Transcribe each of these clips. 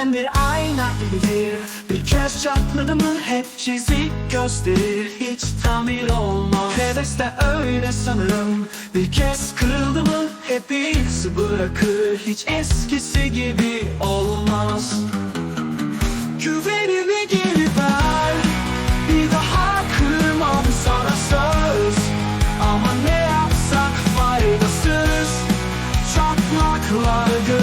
gibidir Bir kez çatladı mı hep çizik gösterir. Hiç tamir olmaz. Heveste öyle sanırım. Bir kez kırıldı mı hep iz bırakır. Hiç eskisi gibi olmaz. Güvenimi geri ver. Bir daha kırmam sana söz. Ama ne yapsak faydasız. Çatlaklar görünür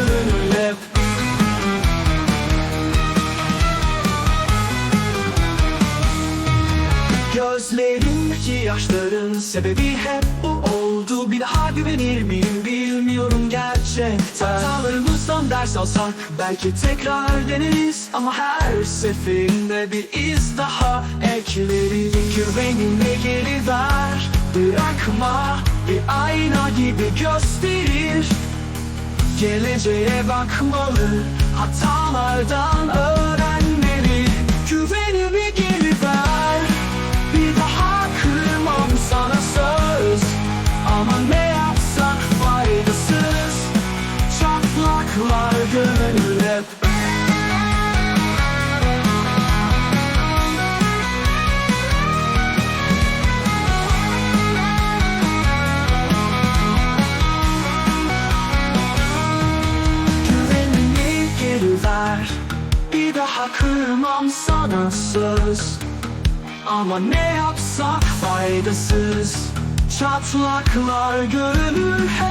Gözlerimdeki yaşların sebebi hep bu oldu. Bir daha güvenir miyim bilmiyorum gerçekten. Hatalarımızdan ders alsak belki tekrar deneriz. Ama her seferinde bir iz daha ekleriz. Güvenini geri ver bırakma Bir ayna gibi gösterir. Geleceğe bakmalı Hatalardan öğrenmeli. Güvenimi geri ver daha kırmam sana söz. Ama ne yapsak faydasız. Çatlaklar görünür hep